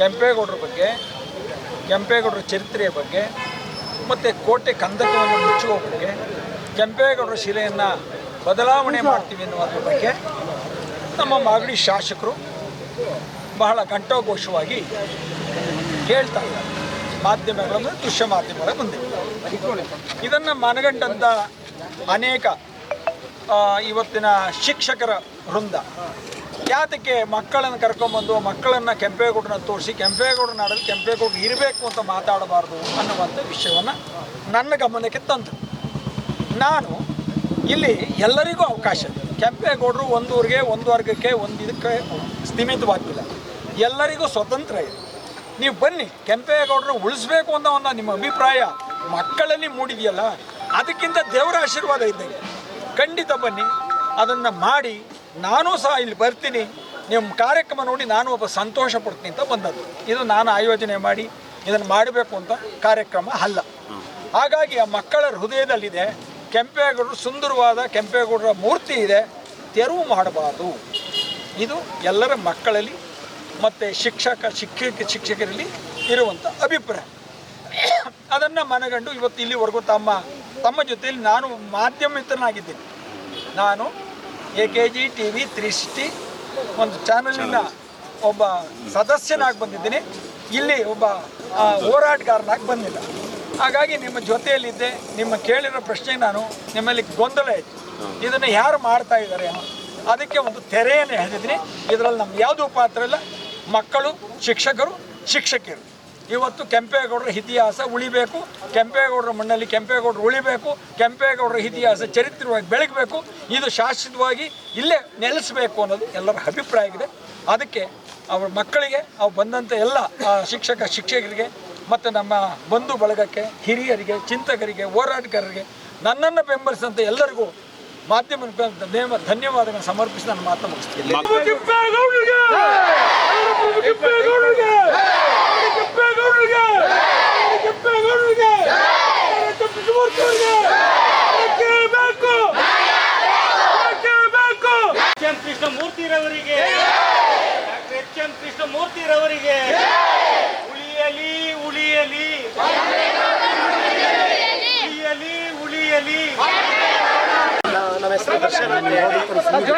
ಕೆಂಪೇಗೌಡರ ಬಗ್ಗೆ ಕೆಂಪೇಗೌಡರ ಚರಿತ್ರೆಯ ಬಗ್ಗೆ ಮತ್ತು ಕೋಟೆ ಕಂದಕವನ್ನು ಮುಚ್ಚುವ ಬಗ್ಗೆ ಕೆಂಪೇಗೌಡರ ಶಿಲೆಯನ್ನು ಬದಲಾವಣೆ ಮಾಡ್ತೀವಿ ಅನ್ನೋದ್ರ ಬಗ್ಗೆ ನಮ್ಮ ಮಾಗಡಿ ಶಾಸಕರು ಬಹಳ ಘಂಟೋಘೋಷವಾಗಿ ಕೇಳ್ತಾ ಇದ್ದಾರೆ. ಮಾಧ್ಯಮಗಳ ಮುಂದೆ ದೃಶ್ಯ ಮಾಧ್ಯಮಗಳ ಮುಂದೆ. ಇದನ್ನು ಮನಗಂಡಂಥ ಅನೇಕ ಇವತ್ತಿನ ಶಿಕ್ಷಕರ ವೃಂದ ಯಾತಕ್ಕೆ ಮಕ್ಕಳನ್ನು ಕರ್ಕೊಂಬಂದು ಮಕ್ಕಳನ್ನು ಕೆಂಪೇಗೌಡನ ತೋರಿಸಿ ಕೆಂಪೇಗೌಡರ ನಾಡಲ್ಲಿ ಕೆಂಪೇಗೌಡ ಇರಬೇಕು ಅಂತ ಮಾತಾಡಬಾರ್ದು ಅನ್ನುವಂಥ ವಿಷಯವನ್ನು ನನ್ನ ಗಮನಕ್ಕೆ ತಂದರು ನಾನು ಇಲ್ಲಿ ಎಲ್ಲರಿಗೂ ಅವಕಾಶ ಕೆಂಪೇಗೌಡರು ಒಂದು ಊರಿಗೆ, ಒಂದು ವರ್ಗಕ್ಕೆ, ಒಂದು ಇದಕ್ಕೆ ಸೀಮಿತವಾಗಿಲ್ಲ. ಎಲ್ಲರಿಗೂ ಸ್ವತಂತ್ರ ಇದೆ. ನೀವು ಬನ್ನಿ ಕೆಂಪೇಗೌಡರು ಉಳಿಸ್ಬೇಕು ಅನ್ನೋ ಒಂದು ನಿಮ್ಮ ಅಭಿಪ್ರಾಯ ಮಕ್ಕಳಲ್ಲಿ ಮೂಡಿದೆಯಲ್ಲ, ಅದಕ್ಕಿಂತ ದೇವರ ಆಶೀರ್ವಾದ ಇದ್ದಂಗೆ. ಖಂಡಿತ ಬನ್ನಿ, ಅದನ್ನು ಮಾಡಿ ನಾನೂ ಸಹ ಇಲ್ಲಿ ಬರ್ತೀನಿ. ನಿಮ್ಮ ಕಾರ್ಯಕ್ರಮ ನೋಡಿ ನಾನು ಒಬ್ಬ ಸಂತೋಷ ಪಡ್ತೀನಿ ಅಂತ ಬಂದದ್ದು. ಇದು ನಾನು ಆಯೋಜನೆ ಮಾಡಿ ಇದನ್ನು ಮಾಡಬೇಕು ಅಂತ ಕಾರ್ಯಕ್ರಮ ಅಲ್ಲ. ಹಾಗಾಗಿ ಆ ಮಕ್ಕಳ ಹೃದಯದಲ್ಲಿದೆ. ಕೆಂಪೇಗೌಡರು ಸುಂದರವಾದ ಕೆಂಪೇಗೌಡರ ಮೂರ್ತಿ ಇದೆ. ತೆರವು ಮಾಡಬಾರ್ದು. ಇದು ಎಲ್ಲರ ಮಕ್ಕಳಲ್ಲಿ ಮತ್ತು ಶಿಕ್ಷಕ ಶಿಕ್ಷಕ, ಶಿಕ್ಷಕರಲ್ಲಿ ಇರುವಂಥ ಅಭಿಪ್ರಾಯ. ಅದನ್ನು ಮನಗಂಡು ಇವತ್ತು ಇಲ್ಲಿವರೆಗೂ ತಮ್ಮ ತಮ್ಮ ಜೊತೆಯಲ್ಲಿ ನಾನು ಮಾಧ್ಯಮಿತನಾಗಿದ್ದೀನಿ. ನಾನು A K G T V three sixty ಒಂದು ಚಾನಲಿನ ಒಬ್ಬ ಸದಸ್ಯನಾಗಿ ಬಂದಿದ್ದೀನಿ. ಇಲ್ಲಿ ಒಬ್ಬ ಹೋರಾಟಗಾರನಾಗಿ ಬಂದಿಲ್ಲ ಹಾಗಾಗಿ ನಿಮ್ಮ ಜೊತೆಯಲ್ಲಿದ್ದೆ, ನಿಮ್ಮ ಕೇಳಿರೋ ಪ್ರಶ್ನೆ ನಾನು ನಿಮ್ಮಲ್ಲಿ ಗೊಂದಲ ಇತ್ತು. ಇದನ್ನು ಯಾರು ಮಾಡ್ತಾ ಇದ್ದಾರೆ ಅದಕ್ಕೆ ಒಂದು ತೆರೆಯನ್ನು ಹೇಳಿದ್ದೀನಿ ಇದರಲ್ಲಿ ನಮ್ಗೆ ಯಾವುದೂ ಪಾತ್ರ ಇಲ್ಲ? ಮಕ್ಕಳು, ಶಿಕ್ಷಕರು, ಶಿಕ್ಷಕಿಯರು. ಇವತ್ತು ಕೆಂಪೇಗೌಡರ ಇತಿಹಾಸ ಉಳಿಬೇಕು, ಕೆಂಪೇಗೌಡರ ಮಣ್ಣಲ್ಲಿ ಕೆಂಪೇಗೌಡರು ಉಳಿಬೇಕು, ಕೆಂಪೇಗೌಡರ ಇತಿಹಾಸ ಚರಿತ್ರವಾಗಿ ಬೆಳಗಬೇಕು, ಇದು ಶಾಶ್ವತವಾಗಿ ಇಲ್ಲೇ ನೆಲೆಸಬೇಕು ಅನ್ನೋದು ಎಲ್ಲರ ಅಭಿಪ್ರಾಯ ಇದೆ ಅದಕ್ಕೆ ಅವ್ರ ಮಕ್ಕಳಿಗೆ ಅವು ಬಂದಂಥ ಎಲ್ಲ ಶಿಕ್ಷಕ, ಶಿಕ್ಷಕರಿಗೆ, ಮತ್ತು ನಮ್ಮ ಬಂಧು ಬಳಗಕ್ಕೆ, ಹಿರಿಯರಿಗೆ, ಚಿಂತಕರಿಗೆ, ಹೋರಾಟಗಾರರಿಗೆ ನನ್ನನ್ನು ಬೆಂಬಲಿಸಿದಂಥ ಎಲ್ಲರಿಗೂ ಮಾಧ್ಯಮ ಧನ್ಯವಾದಗಳನ್ನು ಸಮರ್ಪಿಸಿ ನಾನು ಮಾತು ಮುಗಿಸ್ತೀನಿ. ಕೃಷ್ಣಮೂರ್ತಿರವರಿಗೆ! ಡಾಕ್ಟರ್ ಎಚ್ ಎಂ ಕೃಷ್ಣಮೂರ್ತಿರವರಿಗೆ! ಉಳಿಯಲಿ ಉಳಿಯಲಿ! ಉಳಿಯಲಿ ಉಳಿಯಲಿ! ನಮ್ಮ ದರ್ಶನ ದರ್ಶನ್ ಅಂತ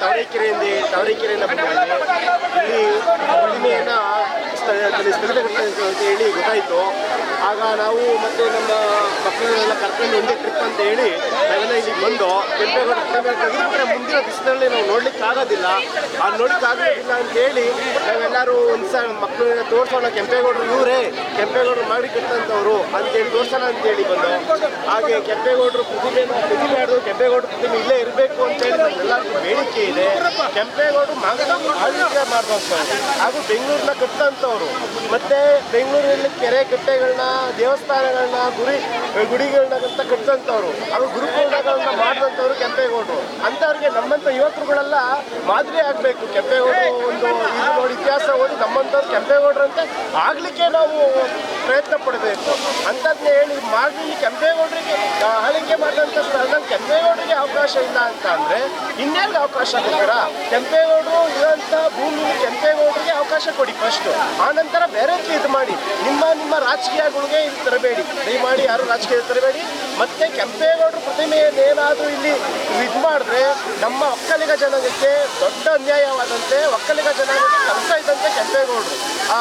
ತಾವರೆಕೆರೆಯಿಂದ ತಾವರೆಕೆರೆಯಿಂದ ಇಲ್ಲಿ ಉಳಿಮೆಯನ್ನು ಸ್ಥಳದಲ್ಲಿ ಸ್ಥಗಿತಗೊಳಿಸಿದೆ ಅಂತ ಹೇಳಿ ಗೊತ್ತಾಯಿತು. ಆಗ ನಾವು ಮತ್ತೆ ನಮ್ಮ ಮಕ್ಕಳನ್ನೆಲ್ಲ ಕರ್ಕೊಂಡು ಒಂದೇ ಟ್ರಿಪ್ ಅಂತ ಹೇಳಿ ನಾವೆಲ್ಲ ಇಲ್ಲಿ ಬಂದು ಕೆಂಪೇಗೌಡ ಪ್ರತಿಮೆ ಮುಂದಿನ ಬಿಸಿಲಲ್ಲಿ ನಾವು ನೋಡ್ಲಿಕ್ಕೆ ಆಗೋದಿಲ್ಲ. ಆ ನೋಡ್ಲಿಕ್ಕೆ ಆಗೋದಿಲ್ಲ ಅಂತ ಹೇಳಿ ನಾವೆಲ್ಲರೂ ಒಂದು ಸಲ ಮಕ್ಕಳನ್ನ ತೋರಿಸೋಣ ಕೆಂಪೇಗೌಡರು ಇವರೇ. ಕೆಂಪೇಗೌಡರು ಮಾಡಿ ಕಟ್ಟಂಥವ್ರು ಅಂತೇಳಿ ತೋರಿಸೋಣ ಅಂತೇಳಿ ಬಂದು. ಹಾಗೆ ಕೆಂಪೇಗೌಡರು ಪ್ರತಿಮೆಯನ್ನು ತೆಗಿಬಾರ್ದು ಕೆಂಪೇಗೌಡರು ಪ್ರತಿಮೆ ಇಲ್ಲೇ ಇರಬೇಕು ಅಂತೇಳಿ ನಮ್ಮೆಲ್ಲರಿಗೂ ಬೇಡಿಕೆ ಇದೆ. ಕೆಂಪೇಗೌಡರು ಮಾಗಡಿ ಆಳ್ವಿಕೆ ಹಾಗೂ ಬೆಂಗಳೂರನ್ನ ಕಟ್ಟಂಥವ್ರು. ಮತ್ತೆ ಬೆಂಗಳೂರಿನಲ್ಲಿ ಕೆರೆ ಕಟ್ಟೆಗಳನ್ನ, ದೇವಸ್ಥಾನಗಳನ್ನ ಗುರಿ ಗುಡಿಗಳನ್ನ ಕಟ್ಟಿದಂಥವ್ರು ಅವ್ರು ಹಾಗೂ ಗುರುಕುಲಗಳನ್ನ ಮಾಡಿದಂಥವ್ರು ಕೆಂಪೇಗೌಡರು. ಅಂಥವ್ರಿಗೆ ನಮ್ಮಂಥ ಯುವಕರುಗಳೆಲ್ಲ ಮಾದರಿ ಆಗಬೇಕು. ಕೆಂಪೇಗೌಡರು ಒಂದು ಇದು ನೋಡಿ ಇತಿಹಾಸ ಓದಿ ನಮ್ಮಂಥವ್ರು ಕೆಂಪೇಗೌಡರಂತೆ ಆಗಲಿಕ್ಕೆ ನಾವು ಪ್ರಯತ್ನ ಪಡಬೇಕು. ಅಂಥದ್ನೇ ಹೇಳಿ ಮಾಡಿ ಕೆಂಪೇಗೌಡರಿಗೆ ಆಳಿಕೆ ಮಾಡಿದಂಥ ಸ್ಥಳದಲ್ಲಿ ಕೆಂಪೇಗೌಡರಿಗೆ ಅವಕಾಶ ಇಲ್ಲ ಅಂತ ಅಂದರೆ ಇನ್ನೇನು ಅವಕಾಶ ಕೊಡ್ತಾರ ಕೆಂಪೇಗೌಡರು ಇರೋಂಥ ಭೂಮಿ ಕೆಂಪೇಗೌಡರಿಗೆ ಅವಕಾಶ ಕೊಡಿ ಫಸ್ಟ್ ಆ ನಂತರ ಬೇರೆ ಇದು ಮಾಡಿ. ನಿಮ್ಮ ನಿಮ್ಮ ರಾಜಕೀಯಗಳಿಗೆ ಇದು ತರಬೇಡಿ. ದಯಮಾಡಿ ಯಾರು ರಾಜಕೀಯ ತರಬೇಡಿ ಮತ್ತೆ ಕೆಂಪೇಗೌಡರ ಪ್ರತಿಮೆಯನ್ನೇನಾದರೂ ಇಲ್ಲಿ ಇದು ಮಾಡಿದ್ರೆ ನಮ್ಮ ಒಕ್ಕಲಿಗ ಜನಾಂಗಕ್ಕೆ ದೊಡ್ಡ ಅನ್ಯಾಯವಾದಂತೆ ಒಕ್ಕಲಿಗ ಜನಾಂಗಕ್ಕೆ ಕೆಲಸ ಇದ್ದಂತೆ ಕೆಂಪೇಗೌಡರು. ಆ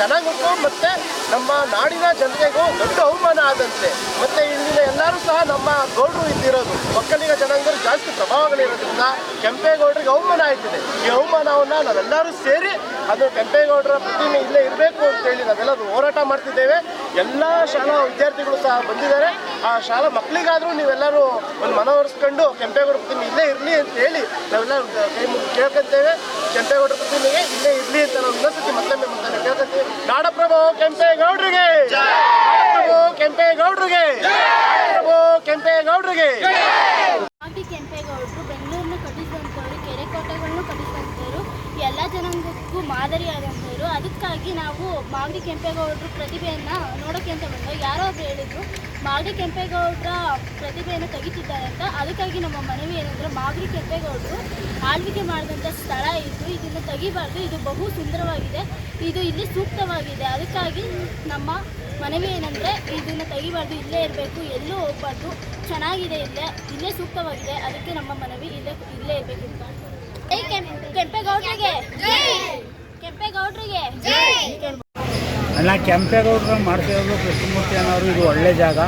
ಜನಾಂಗಕ್ಕೂ ಮತ್ತೆ ನಮ್ಮ ನಾಡಿನ ಜನತೆಗೂ ದೊಡ್ಡ ಅವಮಾನ ಆದಂತೆ. ಮತ್ತೆ ಇಲ್ಲಿನ ಎಲ್ಲರೂ ಸಹ ನಮ್ಮ ಗೌಡರು ಇದ್ದಿರೋದು. ಒಕ್ಕಲಿಗ ಜನಾಂಗರು ಜಾಸ್ತಿ ಪ್ರಭಾವಗಳಿರೋದ್ರಿಂದ ಕೆಂಪೇಗೌಡರಿಗೆ ಅವಮಾನ ಆಯ್ತಿದೆ. ಈ ಅವಮಾನವನ್ನ ನಾವೆಲ್ಲರೂ ಸೇರಿ ಅದು ಕೆಂಪೇಗೌಡರ ಪ್ರತಿಮೆ ಇಲ್ಲೇ ಇರಬೇಕು ಅಂತೇಳಿ ನಾವೆಲ್ಲರೂ ಹೋರಾಟ ಮಾಡ್ತಿದ್ದೇವೆ. ಎಲ್ಲ ಶಾಲಾ ವಿದ್ಯಾರ್ಥಿಗಳು ಸಹ ಬಂದಿದ್ದಾರೆ ಆ ಶಾಲಾ ಮಕ್ಕಳಿಗಾದರೂ ನೀವೆಲ್ಲರೂ ಒಂದು ಮನವರ್ಸ್ಕೊಂಡು ಕೆಂಪೇಗೌಡ ಪ್ರತಿಮೆ ಇಲ್ಲೇ ಇರಲಿ ಅಂತ ಹೇಳಿ ನಾವೆಲ್ಲ ಕೈ ಮುಗಿ ಕೇಳ್ಕೊಂತೇವೆ. ಕೆಂಪೇಗೌಡ ಪ್ರತಿಮೆಗೆ ಇಲ್ಲೇ ಇರಲಿ ಅಂತ ನಾವು ಇನ್ನೊಂದ್ಸತಿ ಮತ್ತೊಮ್ಮೆ ಮತ್ತೊಮ್ಮೆ ಕೇಳ್ಕೊಂತೀವಿ. ನಾಡಪ್ರಭು ಕೆಂಪೇಗೌಡರಿಗೆ! ನಾಡಪ್ರಭು ಕೆಂಪೇಗೌಡರಿಗೆ! ನಾಡಪ್ರಭು ಕೆಂಪೇಗೌಡರಿಗೆ! ಕೆಂಪೇಗೌಡರು ಬೆಂಗಳೂರನ್ನ ಕಟ್ಟಿಸಿದಂಥವ್ರು ಕೆರೆ ಕೋಟೆಗಳನ್ನು ಕಟ್ಟಿಸಿದಂಥವ್ರು ಎಲ್ಲ ಜನಾಂಗಕ್ಕೂ ಮಾದರಿಯಾದಂಥವ್ರು. ಅದಕ್ಕಾಗಿ ನಾವು ಮಾಗಡಿ ಕೆಂಪೇಗೌಡರು ಪ್ರತಿಭೆಯನ್ನು ನೋಡೋಕೆ ಅಂತ ಬಂದಾಗ ಯಾರೋ ಒಬ್ರು ಹೇಳಿದ್ರು ಮಾಗಡಿ ಕೆಂಪೇಗೌಡರ ಪ್ರತಿಭೆಯನ್ನು ತೆಗಿತಿದ್ದಾರೆ ಅಂತ. ಅದಕ್ಕಾಗಿ ನಮ್ಮ ಮನವಿ ಏನಂದರೆ ಮಾಗಡಿ ಕೆಂಪೇಗೌಡರು ಆಳ್ವಿಕೆ ಮಾಡಿದಂಥ ಸ್ಥಳ ಇದು. ಇದನ್ನು ತೆಗಿಬಾರ್ದು. ಇದು ಬಹು ಸುಂದರವಾಗಿದೆ. ಇದು ಇಲ್ಲಿ ಸೂಕ್ತವಾಗಿದೆ. ಅದಕ್ಕಾಗಿ ನಮ್ಮ ಮನವಿ ಏನಂದರೆ ಇದನ್ನು ತೆಗಿಬಾರ್ದು. ಇಲ್ಲೇ ಇರಬೇಕು ಎಲ್ಲೂ ಹೋಗ್ಬಾರ್ದು. ಚೆನ್ನಾಗಿದೆ ಇಲ್ಲೇ. ಇಲ್ಲೇ ಸೂಕ್ತವಾಗಿದೆ. ಅದಕ್ಕೆ ನಮ್ಮ ಮನವಿ ಇಲ್ಲೇ ಇಲ್ಲೇ ಇರಬೇಕು ಕೆಂಪ್- ಕೆಂಪೇಗೌಡರಿಗೆ? ಅಲ್ಲ ಕೆಂಪೇಗೌಡರು ಮಾಡ್ತಿರೋದು ಕೃಷ್ಣಮೂರ್ತಿ ಅನ್ನೋರು ಇದು ಒಳ್ಳೆ ಜಾಗ.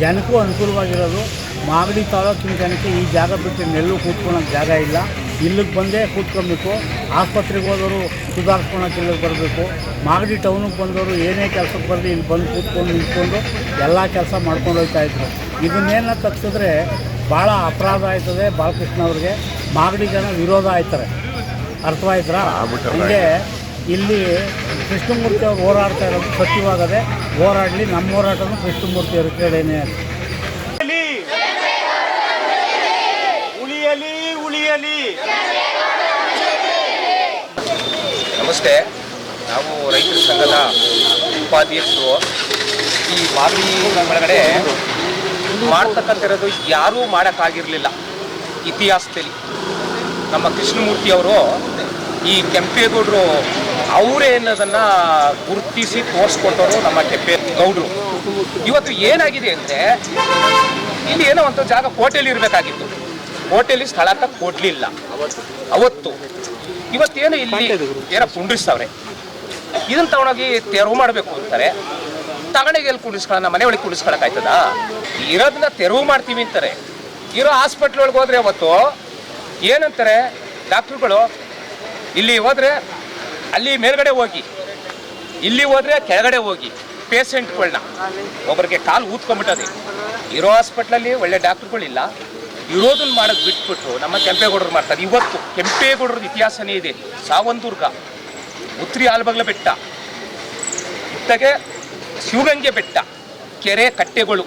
ಜನಕ್ಕೂ ಅನುಕೂಲವಾಗಿರೋದು. ಮಾಗಡಿ ತಾಲೂಕಿನ ಜನಕ್ಕೆ ಈ ಜಾಗ ಬಿಟ್ಟು ನೆಲ್ಲು ಕೂತ್ಕೊಳಕ್ಕೆ ಜಾಗ ಇಲ್ಲ. ಇಲ್ಲಿಗೆ ಬಂದೇ ಕೂತ್ಕೊಬೇಕು. ಆಸ್ಪತ್ರೆಗೆ ಹೋದವರು ಸುಧಾರಿಸ್ಕೊಳಕ್ಕೆ ಇಲ್ಲಿಗೆ ಬರಬೇಕು. ಮಾಗಡಿ ಟೌನಿಗೆ ಬಂದವರು ಏನೇ ಕೆಲಸಕ್ಕೆ ಬರಲಿ ಇಲ್ಲಿ ಬಂದು ಕೂತ್ಕೊಂಡು ನಿಂತ್ಕೊಂಡು ಎಲ್ಲ ಕೆಲಸ ಮಾಡ್ಕೊಂಡು ಹೋಗ್ತಾ ಇದ್ರು. ಇದನ್ನೇನ ತಪ್ಪಿಸಿದ್ರೆ ಭಾಳ ಅಪರಾಧ ಆಯ್ತದೆ ಬಾಲಕೃಷ್ಣ ಅವ್ರಿಗೆ. ಮಾಗಡಿ ಜನ ವಿರೋಧ ಆಯ್ತಾರೆ. ಅರ್ಥವಾಯ್ತಾ ಹಂಗೆ ಇಲ್ಲಿ ಕೃಷ್ಣಮೂರ್ತಿ ಅವರು ಹೋರಾಡ್ತಾ ಇರೋದು ಸತ್ಯವಾಗದೆ ಹೋರಾಡಲಿ ನಮ್ಮ ಹೋರಾಟನೂ ಕೃಷ್ಣಮೂರ್ತಿ ಅವರು ಕೇಳೇನೆ ಅಂತ ಉಳಿಯಲಿ. ಉಳಿಯಲಿ ನಮಸ್ತೆ. ನಾವು ರೈತರ ಸಂಘದ ಉಪಾಧ್ಯಕ್ಷರು. ಈ ಬಾವಿ ಒಳಗಡೆ ಮಾಡ್ತಕ್ಕಂತಿರೋದು ಯಾರೂ ಮಾಡೋಕ್ಕಾಗಿರಲಿಲ್ಲ ಇತಿಹಾಸದಲ್ಲಿ. ನಮ್ಮ ಕೃಷ್ಣಮೂರ್ತಿ ಅವರು ಈ ಕೆಂಪೇಗೌಡರು ಅವರೇ ಅನ್ನೋದನ್ನು ಗುರುತಿಸಿ ತೋರಿಸ್ಕೊಟ್ಟವರು ನಮ್ಮ ಕೆಂಪೇ ಗೌಡರು ಇವತ್ತು ಏನಾಗಿದೆ ಅಂದರೆ, ಇಲ್ಲಿ ಏನೋ ಒಂದು ಜಾಗ ಕೋಟೆಯಲ್ಲಿ ಇರಬೇಕಾಗಿತ್ತು. ಕೋಟೆಯಲ್ಲಿ ಸ್ಥಳ ಅಂತ ಕೊಡಲಿಲ್ಲ. ಅವತ್ತು. ಇವತ್ತೇನು ಇಲ್ಲಿ ಏನೋ ಕುಂಡ್ರಿಸ್ತವ್ರೆ. ಇದನ್ನ ತಗೊಂಡೋಗಿ ತೆರವು ಮಾಡಬೇಕು ಅಂತಾರೆ. ತಗೊಂಡೋಗಿ ಎಲ್ಲಿ ಕುಂಡಿಸ್ಕೊಳ್ಳೋಣ ಮನೆ ಒಳಗೆ ಕುಂಡಿಸ್ಕೊಳಕ್ಕಾಯ್ತದ ಇರೋದನ್ನ ತೆರವು ಮಾಡ್ತೀವಿ ಅಂತಾರೆ. ಇರೋ ಹಾಸ್ಪಿಟ್ಲ್ ಒಳಗೆ ಹೋದ್ರೆ ಅವತ್ತು ಏನಂತಾರೆ ಡಾಕ್ಟ್ರುಗಳು, ಇಲ್ಲಿ ಹೋದರೆ ಅಲ್ಲಿ ಮೇಲ್ಗಡೆ ಹೋಗಿ, ಇಲ್ಲಿ ಹೋದರೆ ಕೆಳಗಡೆ ಹೋಗಿ ಪೇಷಂಟ್ಗಳನ್ನ ಒಬ್ಬರಿಗೆ ಕಾಲು ಊದ್ಕೊಂಡ್ಬಿಟ್ಟದೆ. ಇರೋ ಹಾಸ್ಪಿಟ್ಲಲ್ಲಿ ಒಳ್ಳೆ ಡಾಕ್ಟ್ರುಗಳಿಲ್ಲ. ಇರೋದನ್ನ ಮಾಡೋದು ಬಿಟ್ಬಿಟ್ಟು ನಮ್ಮ ಕೆಂಪೇಗೌಡರು ಮಾಡ್ತಾರೆ. ಇವತ್ತು ಕೆಂಪೇಗೌಡರದ ಇತಿಹಾಸನೇ ಇದೆ. ಸಾವಂದುರ್ಗ ಉತ್ರಿ ಆಲ್ಬಗ್ಲ ಬೆಟ್ಟ, ಇತ್ತಗೆ ಶಿವಗಂಗೆ ಬೆಟ್ಟ, ಕೆರೆ ಕಟ್ಟೆಗಳು.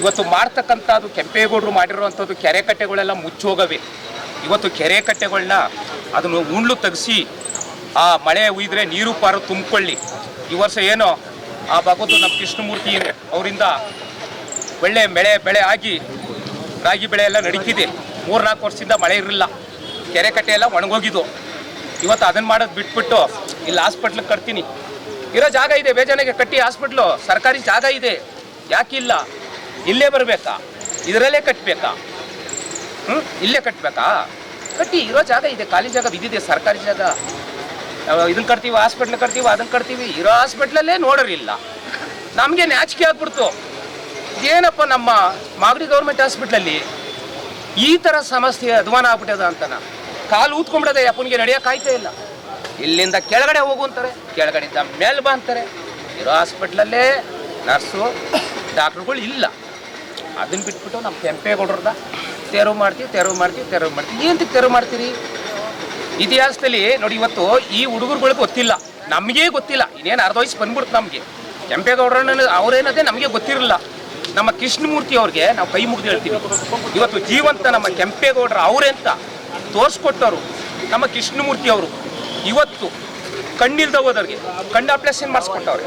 ಇವತ್ತು ಮಾಡ್ತಕ್ಕಂಥದ್ದು ಕೆಂಪೇಗೌಡರು ಮಾಡಿರುವಂಥದ್ದು ಕೆರೆ ಕಟ್ಟೆಗಳೆಲ್ಲ ಮುಚ್ಚೋಗವೆ. ಇವತ್ತು ಕೆರೆ ಕಟ್ಟೆಗಳನ್ನ ಅದನ್ನು ಉಂಡ್ಲು ತೆಗೆಸಿ, ಆ ಮಳೆ ಉಯ್ದ್ರೆ ನೀರು ಪಾರು ತುಂಬಿಕೊಳ್ಳಿ. ಈ ವರ್ಷ ಏನೋ ಆ ಭಗವತ್ತು ನಮ್ಮ ಕೃಷ್ಣಮೂರ್ತಿ ಅವರಿಂದ ಒಳ್ಳೆ ಬೆಳೆ ಬೆಳೆ ಆಗಿ, ರಾಗಿ ಬೆಳೆ ಎಲ್ಲ ನಡೀತಿದೆ. ಮೂರ್ನಾಲ್ಕು ವರ್ಷದಿಂದ ಮಳೆ ಇರಲಿಲ್ಲ. ಕೆರೆ ಕಟ್ಟೆ ಎಲ್ಲ ಒಣಗೋಗಿದ್ದು ಇವತ್ತು ಅದನ್ನು ಮಾಡೋದು ಬಿಟ್ಬಿಟ್ಟು ಇಲ್ಲಿ ಹಾಸ್ಪಿಟ್ಲಿಗೆ ಕಟ್ತೀನಿ. ಇರೋ ಜಾಗ ಇದೆ, ಬೇಜಾನಿಗೆ ಕಟ್ಟಿ ಹಾಸ್ಪಿಟ್ಲು ಸರ್ಕಾರಿ ಜಾಗ ಇದೆ. ಯಾಕಿಲ್ಲ? ಇಲ್ಲೇ ಬರಬೇಕಾ? ಇದರಲ್ಲೇ ಕಟ್ಟಬೇಕಾ ಹ್ಞೂ ಇಲ್ಲೇ ಕಟ್ಟಬೇಕಾ ಕಟ್ಟಿ, ಇರೋ ಜಾಗ ಇದೆ, ಖಾಲಿ ಜಾಗ ಬಿದ್ದಿದೆ, ಸರ್ಕಾರಿ ಜಾಗ. ಇದನ್ನ ಕಟ್ತೀವಿ ಹಾಸ್ಪಿಟ್ಲ್ ಕಟ್ತೀವಿ ಅದನ್ನ ಕಟ್ತೀವಿ. ಇರೋ ಹಾಸ್ಪಿಟ್ಲಲ್ಲೇ ನೋಡೋರಿಲ್ಲ. ನಮಗೆ ನಾಚಿಕೆ ಆಗ್ಬಿಡ್ತು. ಏನಪ್ಪ ನಮ್ಮ ಮಾಗಡಿ ಗೌರ್ಮೆಂಟ್ ಹಾಸ್ಪಿಟ್ಲಲ್ಲಿ ಈ ಥರ ಸಮಸ್ಯೆ ಅಧ್ವಾನ ಆಗ್ಬಿಟ್ಟದ ಅಂತನ. ಕಾಲು ಊದ್ಕೊಂಡ್ಬಿಡದೆ ಅಪ್ಪನಿಗೆ ನಡೆಯೋಕ್ಕಾಯ್ತಾ ಇಲ್ಲ. ಇಲ್ಲಿಂದ ಕೆಳಗಡೆ ಹೋಗು ಅಂತಾರೆ, ಕೆಳಗಡೆಯಿಂದ ಮೇಲ್ ಬಾ ಅಂತಾರೆ. ಇರೋ ಹಾಸ್ಪಿಟ್ಲಲ್ಲೇ ನರ್ಸು ಡಾಕ್ಟ್ರುಗಳು ಇಲ್ಲ. ಅದನ್ನ ಬಿಟ್ಬಿಟ್ಟು ನಮ್ಮ ಕೆಂಪೇಗೌಡ್ರದ? ತೆರವು ಮಾಡ್ತೀವಿ ತೆರವು ಮಾಡ್ತೀವಿ ತೆರವು ಮಾಡ್ತೀವಿ. ಏನಂತ ತೆರವು ಮಾಡ್ತೀರಿ? ಇತಿಹಾಸದಲ್ಲಿ ನೋಡಿ ಇವತ್ತು ಈ ಹುಡುಗರುಗಳಿಗೆ ಗೊತ್ತಿಲ್ಲ. ನಮಗೇ ಗೊತ್ತಿಲ್ಲ. ಇನ್ನೇನು ಅರ್ಧ ವಯಸ್ಸು ಬಂದ್ಬಿಡ್ತು ನಮಗೆ. ಕೆಂಪೇಗೌಡರನ್ನ ಅವರೇನದೇ ನಮಗೆ ಗೊತ್ತಿರಲಿಲ್ಲ. ನಮ್ಮ ಕೃಷ್ಣಮೂರ್ತಿ ಅವ್ರಿಗೆ ನಾವು ಕೈ ಮುಗಿದು ಹೇಳ್ತೀವಿ. ಇವತ್ತು ಜೀವಂತ ನಮ್ಮ ಕೆಂಪೇಗೌಡರು ಅವರೇ ಅಂತ ತೋರಿಸ್ಕೊಟ್ಟವರು ನಮ್ಮ ಕೃಷ್ಣಮೂರ್ತಿ ಅವರು. ಇವತ್ತು ಕಣ್ಣಿಲ್ದ ಹೋದವ್ರಿಗೆ, ಕಣ್ಣು ಆಪ್ರೇಷನ್ ಮಾಡಿಸ್ಕೊಟ್ಟವ್ರೆ.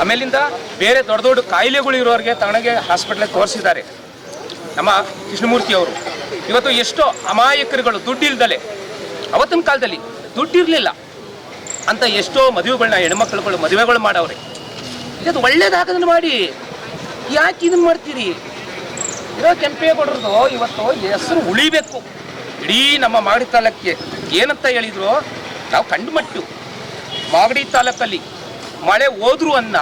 ಆಮೇಲಿಂದ ಬೇರೆ ದೊಡ್ಡ ದೊಡ್ಡ ಕಾಯಿಲೆಗಳು ಇರೋರಿಗೆ ತಣಗೆ ಹಾಸ್ಪಿಟ್ಲಿಗೆ ತೋರಿಸಿದ್ದಾರೆ. ನಮ್ಮ ಕೃಷ್ಣಮೂರ್ತಿ ಅವರು. ಇವತ್ತು ಎಷ್ಟೋ ಅಮಾಯಕರುಗಳು ದುಡ್ಡಿಲ್ದಲೆ, ಅವತ್ತಿನ ಕಾಲದಲ್ಲಿ ದುಡ್ಡಿರಲಿಲ್ಲ ಅಂತ ಎಷ್ಟೋ ಮದುವೆಗಳನ್ನ ಹೆಣ್ಮಕ್ಳುಗಳು ಮದುವೆಗಳು ಮಾಡವ್ರೆ. ಇದು ಒಳ್ಳೇದಾಗದನ್ನು ಮಾಡಿ. ಯಾಕೆ ಇದನ್ನು ಮಾಡ್ತೀರಿ? ಇರೋ ಕೆಂಪೇಗೌಡರದು ಇವತ್ತು ಹೆಸರು ಉಳಿಬೇಕು. ಇಡೀ ನಮ್ಮ ಮಾಗಡಿ ತಾಲೂಕಿಗೆ ಏನಂತ ಹೇಳಿದ್ರು? ನಾವು ಕಂಡುಮಟ್ಟು. ಮಾಗಡಿ ತಾಲೂಕಲ್ಲಿ ಮಳೆ ಹೋದ್ರು ಅನ್ನ,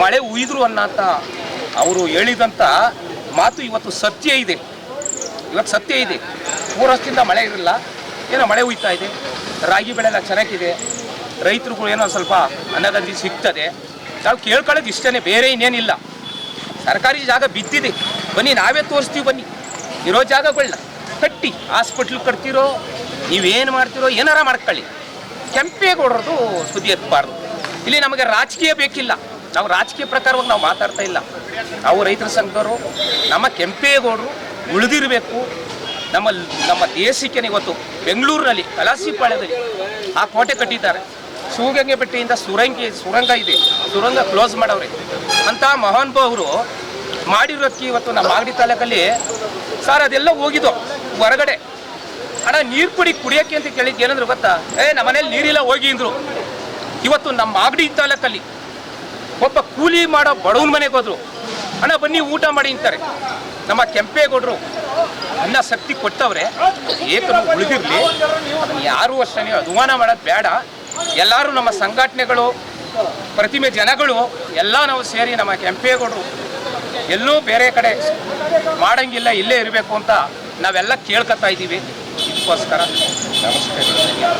ಮಳೆ ಉಯ್ದ್ರು ಅನ್ನ ಅಂತ ಅವರು ಹೇಳಿದಂಥ ಮಾತು ಇವತ್ತು ಸತ್ಯ ಇದೆ. ಇವತ್ತು ಸತ್ಯ ಇದೆ. ಮೂರು ಮಳೆ ಇರಲಿಲ್ಲ ಏನೋ ಮಳೆ ಹುಯ್ತಾ ಇದೆ. ರಾಗಿ ಬೆಳೆ ಎಲ್ಲ ಚೆನ್ನಾಗಿದೆ. ರೈತರುಗಳು ಏನೋ ಸ್ವಲ್ಪ ಅನ್ನದಲ್ಲಿ ಸಿಗ್ತದೆ. ನಾವು ಕೇಳ್ಕೊಳ್ಳೋದು ಇಷ್ಟೇ ಬೇರೆ ಇನ್ನೇನಿಲ್ಲ. ಸರ್ಕಾರಿ ಜಾಗ ಬಿದ್ದಿದೆ. ಬನ್ನಿ, ನಾವೇ ತೋರಿಸ್ತೀವಿ, ಬನ್ನಿ. ಇರೋ ಜಾಗಗಳನ್ನ ಕಟ್ಟಿ ಹಾಸ್ಪಿಟ್ಲ್ ಕಟ್ತಿರೋ, ನೀವೇನು ಮಾಡ್ತಿರೋ, ಏನಾರ ಮಾಡ್ಕೊಳ್ಳಿ. ಕೆಂಪೇಗೌಡರದು ಸುದ್ದಿ ಎತ್ತಬಾರ್ದು ಇಲ್ಲಿ ನಮಗೆ ರಾಜಕೀಯ ಬೇಕಿಲ್ಲ. ನಾವು ರಾಜಕೀಯ ಪ್ರಕಾರವಾಗಿ ನಾವು ಮಾತಾಡ್ತಾ ಇಲ್ಲ. ನಾವು ರೈತರ ಸಂಘದವರು, ನಮ್ಮ ಕೆಂಪೇಗೌಡರು ಉಳಿದಿರಬೇಕು. ನಮ್ಮ ನಮ್ಮ ದೇಶಕ್ಕೆ ಇವತ್ತು ಬೆಂಗಳೂರಿನಲ್ಲಿ ಕಲಾಸಿಪಾಳ್ಯದಲ್ಲಿ ಆ ಕೋಟೆ ಕಟ್ಟಿದ್ದಾರೆ. ಶಿವಗಂಗೆ ಬೆಟ್ಟೆಯಿಂದ ಸುರಂಗಿ, ಸುರಂಗ ಇದೆ. ಸುರಂಗ ಕ್ಲೋಸ್ ಮಾಡವ್ರೆ. ಅಂತ ಮಹಾನುಭಾವರು ಮಾಡಿರೋದಕ್ಕೆ ಇವತ್ತು ನಮ್ಮ ಮಾಗಡಿ ತಾಲೂಕಲ್ಲಿ ಸರ್ ಅದೆಲ್ಲ ಹೋಗಿದ್ದು ಹೊರಗಡೆ. ಅಣ್ಣ, ನೀರು ಕುಡಿ ಕುಡಿಯೋಕ್ಕೆ ಅಂತ ಕೇಳಿದ್ದು ಏನಂದ್ರು ಗೊತ್ತಾ? ಏ, ನಮ್ಮ ಮನೇಲಿ ನೀರಿಲ್ಲ, ಹೋಗಿ ಅಂದರು. ಇವತ್ತು ನಮ್ಮ ಮಾಗಡಿ ತಾಲೂಕಲ್ಲಿ ಒಬ್ಬ ಕೂಲಿ ಮಾಡೋ ಬಡವನ ಮನೆಗೆ ಹೋದ್ರು. ಅಣ್ಣ, ಬನ್ನಿ, ಊಟ ಮಾಡಿ ಅಂತಾರೆ. ನಮ್ಮ ಕೆಂಪೇಗೌಡರು ಅನ್ನ ಶಕ್ತಿ ಕೊಟ್ಟವ್ರೆ. ಏಕನು ಉಳಿದಿರಲಿ. ಯಾರು ಅಷ್ಟೇ ಅನುಮಾನ ಮಾಡೋದು ಬೇಡ. ಎಲ್ಲರೂ ನಮ್ಮ ಸಂಘಟನೆಗಳು, ಪ್ರತಿಮೆ ಜನಗಳು, ಎಲ್ಲ ನಾವು ಸೇರಿ ನಮ್ಮ ಕೆಂಪೇಗೌಡರು ಎಲ್ಲೂ ಬೇರೆ ಕಡೆ ಮಾಡಂಗಿಲ್ಲ, ಇಲ್ಲೇ ಇರಬೇಕು ಅಂತ ನಾವೆಲ್ಲ ಕೇಳ್ಕೊತಾ ಇದ್ದೀವಿ. ಇದಕ್ಕೋಸ್ಕರ ನಮಸ್ಕಾರ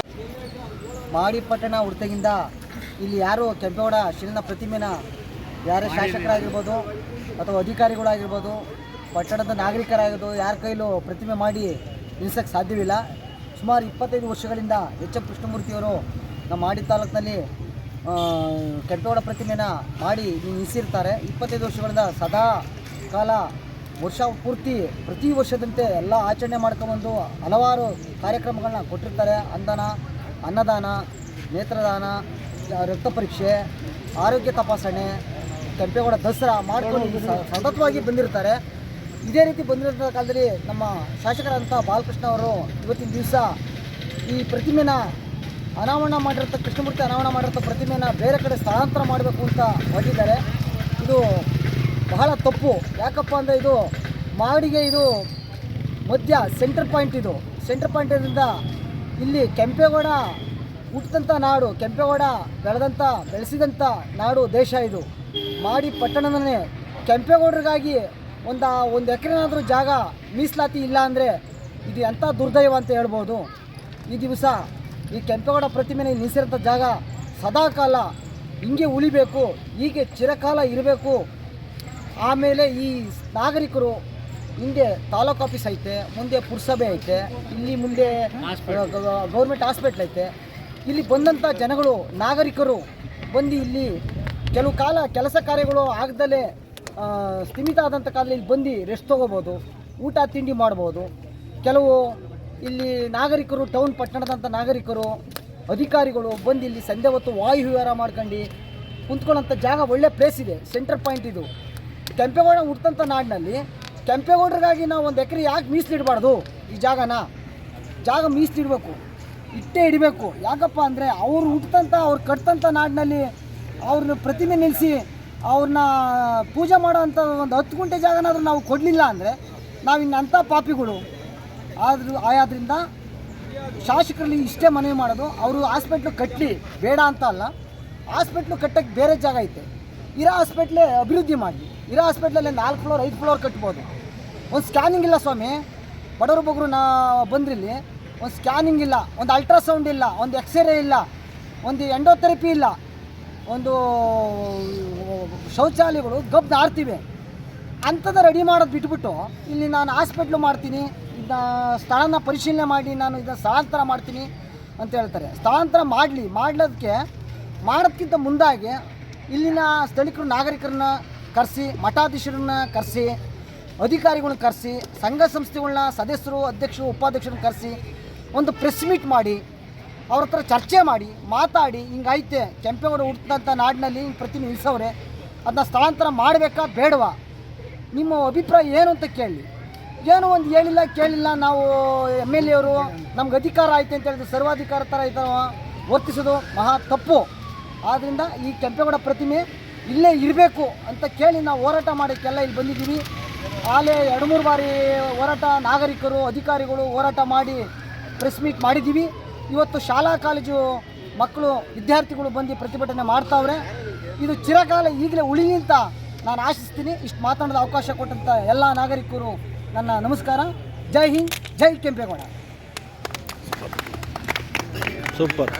ಮಾಡಿಪಟ್ಟಣ ಹುಡ್ತಗಿಂದ ಇಲ್ಲಿ ಯಾರು ಕೆಂಪೇಗೌಡ ಶಿಲನ ಪ್ರತಿಮೆನ ಯಾರೇ ಶಾಸಕರಾಗಿರ್ಬೋದು ಅಥವಾ ಅಧಿಕಾರಿಗಳಾಗಿರ್ಬೋದು, ಪಟ್ಟಣದ ನಾಗರಿಕರಾಗಿರ್ಬೋದು, ಯಾರ ಕೈಲೂ ಪ್ರತಿಮೆ ಮಾಡಿ ನಿಲ್ಲಿಸೋಕ್ಕೆ ಸಾಧ್ಯವಿಲ್ಲ. ಸುಮಾರು ಇಪ್ಪತ್ತೈದು ವರ್ಷಗಳಿಂದ ಎಚ್ ಎಂ ಕೃಷ್ಣಮೂರ್ತಿಯವರು ನಮ್ಮ ಆಡಿ ತಾಲೂಕಿನಲ್ಲಿ ಕೆಂಪೇಗೌಡ ಪ್ರತಿಮೆನ ಮಾಡಿ ನಿಲ್ಲಿಸಿರ್ತಾರೆ ಇಪ್ಪತ್ತೈದು ವರ್ಷಗಳಿಂದ ಸದಾ ಕಾಲ ವರ್ಷ ಪೂರ್ತಿ ಪ್ರತಿ ವರ್ಷದಂತೆ ಎಲ್ಲ ಆಚರಣೆ ಮಾಡ್ಕೊಂಬಂದು ಹಲವಾರು ಕಾರ್ಯಕ್ರಮಗಳನ್ನ ಕೊಟ್ಟಿರ್ತಾರೆ. ಅಂದನ, ಅನ್ನದಾನ, ನೇತ್ರದಾನ, ರಕ್ತ ಪರೀಕ್ಷೆ, ಆರೋಗ್ಯ ತಪಾಸಣೆ ಕೆಂಪೇಗೌಡ ದಸರಾ ಮಾಡಿಕೊಂಡು ಸತತವಾಗಿ ಬಂದಿರ್ತಾರೆ. ಇದೇ ರೀತಿ ಬಂದಿರೋ ಕಾಲದಲ್ಲಿ ನಮ್ಮ ಶಾಸಕರಾದಂಥ ಬಾಲಕೃಷ್ಣ ಅವರು ಇವತ್ತಿನ ದಿವಸ ಈ ಪ್ರತಿಮೆನ ಅನಾವರಣ ಮಾಡಿರೋ ಕೃಷ್ಣಮೂರ್ತಿ ಅನಾವರಣ ಮಾಡಿರೋ ಪ್ರತಿಮೆನ ಬೇರೆ ಕಡೆ ಸ್ಥಳಾಂತರ ಮಾಡಬೇಕು ಅಂತ ಹೊರಟಿದ್ದಾರೆ ಇದು ಬಹಳ ತಪ್ಪು. ಯಾಕಪ್ಪ ಅಂದರೆ ಇದು ಮಾಡಿಗೆ ಇದು ಮಧ್ಯ ಸೆಂಟರ್ ಪಾಯಿಂಟ್ ಇದು. ಸೆಂಟರ್ ಪಾಯಿಂಟ್ ಇದರಿಂದ ಇಲ್ಲಿ ಕೆಂಪೇಗೌಡ ಹುಟ್ಟಿದಂಥ ನಾಡು, ಕೆಂಪೇಗೌಡ ಬೆಳೆದಂಥ ಬೆಳೆಸಿದಂಥ ನಾಡು ದೇಶ ಇದು. ಮಾಡಿ ಪಟ್ಟಣದನ್ನೇ ಕೆಂಪೇಗೌಡರಿಗಾಗಿ ಒಂದು ಒಂದು ಎಕರೆನಾದರೂ ಜಾಗ ಮೀಸಲಾತಿ ಇಲ್ಲ ಅಂದರೆ ಇದು ಎಂಥ ದುರ್ದೈವ ಅಂತ ಹೇಳ್ಬೋದು. ಈ ದಿವಸ ಈ ಕೆಂಪೇಗೌಡ ಪ್ರತಿಮೆನ ನಿಲ್ಲಿಸಿರೋಂಥ ಜಾಗ ಸದಾಕಾಲ ಹಿಂಗೆ ಉಳಿಬೇಕು, ಹೀಗೆ ಚಿರಕಾಲ ಇರಬೇಕು. ಆಮೇಲೆ ಈ ನಾಗರಿಕರು ಹಿಂದೆ ತಾಲೂಕು ಆಫೀಸ್ ಐತೆ, ಮುಂದೆ ಪುರಸಭೆ ಐತೆ, ಇಲ್ಲಿ ಮುಂದೆ ಗೌರ್ಮೆಂಟ್ ಹಾಸ್ಪಿಟ್ಲ್ ಐತೆ. ಇಲ್ಲಿ ಬಂದಂಥ ಜನಗಳು, ನಾಗರಿಕರು ಬಂದು ಇಲ್ಲಿ ಕೆಲವು ಕಾಲ ಕೆಲಸ ಕಾರ್ಯಗಳು ಆಗದಲ್ಲೇ ಸ್ಥಿಮಿತ ಆದಂಥ ಕಾಲದಲ್ಲಿ ಬಂದು ರೆಸ್ಟ್ ತೊಗೋಬೋದು, ಊಟ, ತಿಂಡಿ ಮಾಡ್ಬೋದು. ಕೆಲವು ಇಲ್ಲಿ ನಾಗರಿಕರು ಟೌನ್ ಪಟ್ಟಣದಂಥ ನಾಗರಿಕರು, ಅಧಿಕಾರಿಗಳು ಬಂದು ಇಲ್ಲಿ ಸಂಜೆ ಹೊತ್ತು ವಾಯು ವಿಹಾರ ಮಾಡ್ಕೊಂಡು ಕುಂತ್ಕೊಳ್ಳೋಂಥ ಜಾಗ ಒಳ್ಳೆ ಪ್ಲೇಸ್ ಇದೆ ಸೆಂಟರ್ ಪಾಯಿಂಟ್ ಇದು. ಕೆಂಪೇಗೌಡ ಹುಟ್ಟಂಥ ನಾಡಿನಲ್ಲಿ ಕೆಂಪೇಗೌಡರಿಗಾಗಿ ನಾವು ಒಂದು ಎಕರೆ ಯಾಕೆ ಮೀಸಲಿಡಬಾರ್ದು ಈ ಜಾಗನ? ಜಾಗ ಮೀಸಲಿಡಬೇಕು. ಇಟ್ಟೇ ಇಡಬೇಕು ಯಾಕಪ್ಪ ಅಂದರೆ ಅವ್ರು ಹುಟ್ಟಂಥ ಅವ್ರು ಕಟ್ತಂಥ ನಾಡಿನಲ್ಲಿ ಅವ್ರನ್ನ ಪ್ರತಿಮೆ ನಿಲ್ಲಿಸಿ ಅವ್ರನ್ನ ಪೂಜೆ ಮಾಡೋ ಅಂಥ ಒಂದು ಹತ್ತು ಗುಂಟೆ ಜಾಗನಾದ್ರೂ ನಾವು ಕೊಡಲಿಲ್ಲ ಅಂದರೆ ನಾವು ಅಂಥ ಪಾಪಿಗಳು. ಆದರೂ ಆಯಾದ್ರಿಂದ ಶಾಸಕರಲ್ಲಿ ಇಷ್ಟೇ ಮನವಿ ಮಾಡೋದು. ಅವರು ಹಾಸ್ಪಿಟ್ಲು ಕಟ್ಟಲಿ ಬೇಡ ಅಂತ ಅಲ್ಲ. ಹಾಸ್ಪಿಟ್ಲು ಕಟ್ಟಕ್ಕೆ ಬೇರೆ ಜಾಗ ಐತೆ. ಇರೋ ಹಾಸ್ಪಿಟ್ಲೇ ಅಭಿವೃದ್ಧಿ ಮಾಡಲಿ. ಇರೋ ಹಾಸ್ಪಿಟ್ಲಲ್ಲೇ ನಾಲ್ಕು ಫ್ಲೋರ್, ಐದು ಫ್ಲೋರ್ ಕಟ್ಬೋದು. ಒಂದು ಸ್ಕ್ಯಾನಿಂಗ್ ಇಲ್ಲ ಸ್ವಾಮಿ. ಬಡವರು ಬಗ್ರು ನಾ ಬಂದ್ರಿಲ್ಲಿ ಒಂದು ಸ್ಕ್ಯಾನಿಂಗ್ ಇಲ್ಲ, ಒಂದು ಅಲ್ಟ್ರಾಸೌಂಡ್ ಇಲ್ಲ, ಒಂದು ಎಕ್ಸ್ರೇ ಇಲ್ಲ, ಒಂದು ಎಂಡೋಥೆರಪಿ ಇಲ್ಲ, ಒಂದು ಶೌಚಾಲಯಗಳು ಗಬ್ಬು ಆಡ್ತಿವೆ ಅಂಥದ್ದು ರೆಡಿ ಮಾಡೋದು ಬಿಟ್ಬಿಟ್ಟು ಇಲ್ಲಿ ನಾನು ಹಾಸ್ಪಿಟ್ಲು ಮಾಡ್ತೀನಿ ಇದನ್ನ ಸ್ಥಳನ ಪರಿಶೀಲನೆ ಮಾಡಿ, ನಾನು ಇದನ್ನು ಸ್ಥಳಾಂತರ ಮಾಡ್ತೀನಿ ಅಂತ ಹೇಳ್ತಾರೆ. ಸ್ಥಳಾಂತರ ಮಾಡಲಿ ಮಾಡ್ಲೋದಕ್ಕೆ ಮಾಡೋದಕ್ಕಿಂತ ಮುಂದಾಗಿ ಇಲ್ಲಿನ ಸ್ಥಳೀಕರು, ನಾಗರಿಕರನ್ನ ಕರೆಸಿ, ಮಠಾಧೀಶರನ್ನ ಕರೆಸಿ, ಅಧಿಕಾರಿಗಳನ್ನ ಕರೆಸಿ, ಸಂಘ ಸಂಸ್ಥೆಗಳನ್ನ ಸದಸ್ಯರು, ಅಧ್ಯಕ್ಷರು, ಉಪಾಧ್ಯಕ್ಷರನ್ನ ಕರೆಸಿ ಒಂದು ಪ್ರೆಸ್ ಮೀಟ್ ಮಾಡಿ, ಅವ್ರ ಹತ್ರ ಚರ್ಚೆ ಮಾಡಿ, ಮಾತಾಡಿ ಹಿಂಗೈತೆ ಕೆಂಪೇಗೌಡ ಹುಟ್ಟಿದಂಥ ನಾಡಿನಲ್ಲಿ ಹಿಂಗೆ ನಿಲ್ಸವ್ರೆ ಅದನ್ನ ಸ್ಥಳಾಂತರ ಮಾಡಬೇಕಾ ಬೇಡವಾ? ನಿಮ್ಮ ಅಭಿಪ್ರಾಯ ಏನು ಅಂತ ಕೇಳಿ. ಏನು ಒಂದು ಹೇಳಿಲ್ಲ, ಕೇಳಿಲ್ಲ, ನಾವು ಎಂ ಎಲ್ ಎವರು ನಮ್ಗೆ ಅಧಿಕಾರ ಆಯ್ತು ಅಂತ ಹೇಳಿದ್ರೆ ಸರ್ವಾಧಿಕಾರ ಥರ ಥರ ವರ್ತಿಸೋದು ಮಹಾ ತಪ್ಪು. ಆದ್ದರಿಂದ ಈ ಕೆಂಪೇಗೌಡ ಪ್ರತಿಮೆ ಇಲ್ಲೇ ಇರಬೇಕು ಅಂತ ಕೇಳಿ ನಾವು ಹೋರಾಟ ಮಾಡೋಕ್ಕೆಲ್ಲ ಇಲ್ಲಿ ಬಂದಿದ್ದೀವಿ. ಆಲೇ ಎರಡು ಮೂರು ಬಾರಿ ಹೋರಾಟ, ನಾಗರಿಕರು, ಅಧಿಕಾರಿಗಳು ಹೋರಾಟ ಮಾಡಿ ಪ್ರೆಸ್ ಮೀಟ್ ಮಾಡಿದ್ದೀವಿ. ಇವತ್ತು ಶಾಲಾ ಕಾಲೇಜು ಮಕ್ಕಳು, ವಿದ್ಯಾರ್ಥಿಗಳು ಬಂದು ಪ್ರತಿಭಟನೆ ಮಾಡ್ತಾವ್ರೆ. ಇದು ಚಿರಕಾಲ ಈಗಲೇ ಉಳಿಲಿ ಅಂತ ನಾನು ಆಶಿಸ್ತೀನಿ. ಇಷ್ಟು ಮಾತಾಡೋದು ಅವಕಾಶ ಕೊಟ್ಟಂಥ ಎಲ್ಲ ನಾಗರಿಕರು ನನ್ನ ನಮಸ್ಕಾರ. ಜೈ ಹಿಂದ್, ಜೈ ಕೆಂಪೇಗೌಡ. ಸೂಪರ್.